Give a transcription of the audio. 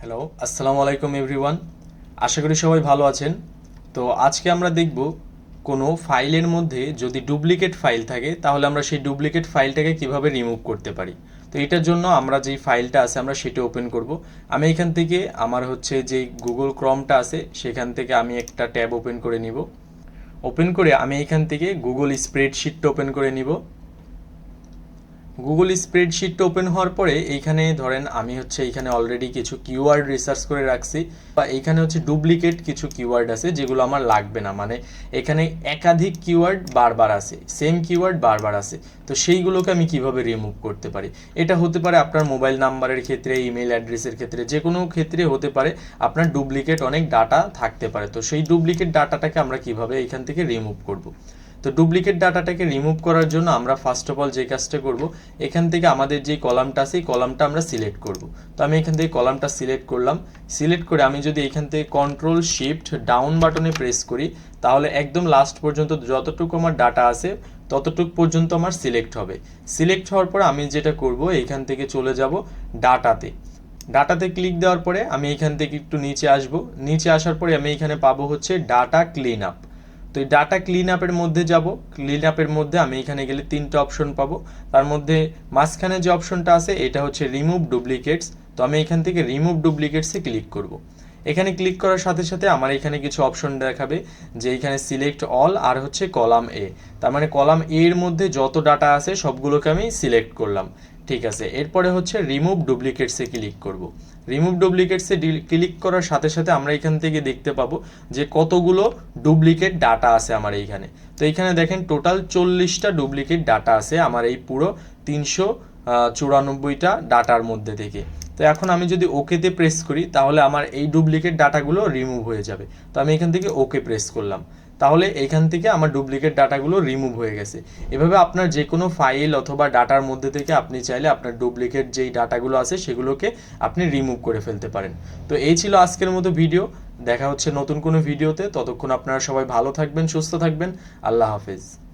Hello আসসালামু আলাইকুম everyone আশা করি সবাই ভালো আছেন। তো আজকে আমরা দেখব কোনো ফাইলের মধ্যে যদি ডুপ্লিকেট ফাইল থাকে, তাহলে আমরা সেই ডুপ্লিকেট ফাইলটাকে কীভাবে রিমুভ করতে পারি। তো এটার জন্য আমরা যেই ফাইলটা আছে, আমরা সেটা ওপেন করব। আমি এখান থেকে আমার হচ্ছে যে গুগল ক্রমটা আছে, সেখান থেকে আমি একটা ট্যাব ওপেন করে নিব। ওপেন করে আমি এখান থেকে গুগল স্প্রেডশিটটা ওপেন করে নিব। গুগল স্প্রেডশিটটা ওপেন হওয়ার পরে এইখানে ধরেন আমি হচ্ছে এইখানে অলরেডি কিছু কিওয়ার্ড রিসার্চ করে রাখছি বা এইখানে হচ্ছে ডুপ্লিকেট কিছু কিওয়ার্ড আছে যেগুলো আমার লাগবে না। মানে এখানে একাধিক কিওয়ার্ড বারবার আছে সেম কিওয়ার্ড বারবার আছে। তো সেইগুলোকে আমি কীভাবে রিমুভ করতে পারি? এটা হতে পারে আপনার মোবাইল নাম্বারের ক্ষেত্রে ইমেল অ্যাড্রেসের ক্ষেত্রে যে কোনো ক্ষেত্রে হতে পারে আপনার ডুপ্লিকেট অনেক ডাটা থাকতে পারে। তো সেই ডুপ্লিকেট ডাটাটাকে আমরা কীভাবে এখান থেকে রিমুভ করব? তো ডুপ্লিকেট ডাটাটাকে রিমুভ করার জন্য আমরা ফার্স্ট অফ অল যে কাজটা করব, এখান থেকে আমাদের যে কলামটা আছে কলামটা আমরা সিলেক্ট করব। তো আমি এখান থেকে কলামটা সিলেক্ট করলাম। সিলেক্ট করে আমি যদি এখান থেকে কন্ট্রোল শিফট ডাউন বাটনে প্রেস করি, তাহলে একদম লাস্ট পর্যন্ত যতটুকু আমার ডাটা আছে, ততটুকু পর্যন্ত আমার সিলেক্ট হবে। সিলেক্ট হওয়ার পর আমি যেটা করব এইখান থেকে চলে যাব ডাটাতে ডাটাতে ক্লিক দেওয়ার পরে আমি এখান থেকে একটু নিচে আসব। নিচে আসার পরে আমি এখানে পাবো হচ্ছে ডাটা ক্লিন আপ এই ডাটা ক্লিন আপের মধ্যে যাব। ক্লিন আপের মধ্যে আমি এখানে গেলে তিনটা অপশন পাবো। তার মধ্যে মাঝখানে যে অপশনটা আছে, এটা হচ্ছে রিমুভ ডুপ্লিকেটস তো আমি এখান থেকে রিমুভ ডুপ্লিকেটসে ক্লিক করব। এখানে ক্লিক করার সাথে সাথে আমার এখানে কিছু অপশন দেখাবে, যে এখানে সিলেক্ট অল আর হচ্ছে কলাম এ তার মানে কলাম এর মধ্যে যত ডাটা আছে, সবগুলোকে আমি সিলেক্ট করলাম। ঠিক আছে, এরপরে হচ্ছে রিমুভ ডুপ্লিকেটসে ক্লিক করব। রিমুভ ডুপ্লিকেটসে ক্লিক করার সাথে সাথে আমরা এখান থেকে দেখতে পাবো যে কতগুলো ডুপ্লিকেট ডাটা আছে আমার এইখানে। তো এইখানে দেখেন টোটাল চল্লিশটা ডুপ্লিকেট ডাটা আছে আমার এই পুরো তিনশো চুরানব্বইটা ডাটার মধ্যে থেকে। তো এখন আমি যদি ওকেতে প্রেস করি, তাহলে আমার এই ডুপ্লিকেট ডাটাগুলো রিমুভ হয়ে যাবে। তো আমি এখান থেকে ওকে প্রেস করলাম। তাহলে এখান থেকে আমার ডুপ্লিকেট ডাটাগুলো রিমুভ হয়ে গেছে। এভাবে আপনার যে কোনো ফাইল অথবা ডাটার মধ্যে থেকে আপনি চাইলে আপনার ডুপ্লিকেট যেই ডাটাগুলো আছে সেগুলোকে আপনি রিমুভ করে ফেলতে পারেন। তো এই ছিল আজকের মতো ভিডিও দেখা হচ্ছে নতুন কোনো ভিডিওতে ততক্ষণ আপনারা সবাই ভালো থাকবেন, সুস্থ থাকবেন। আল্লাহ হাফেজ।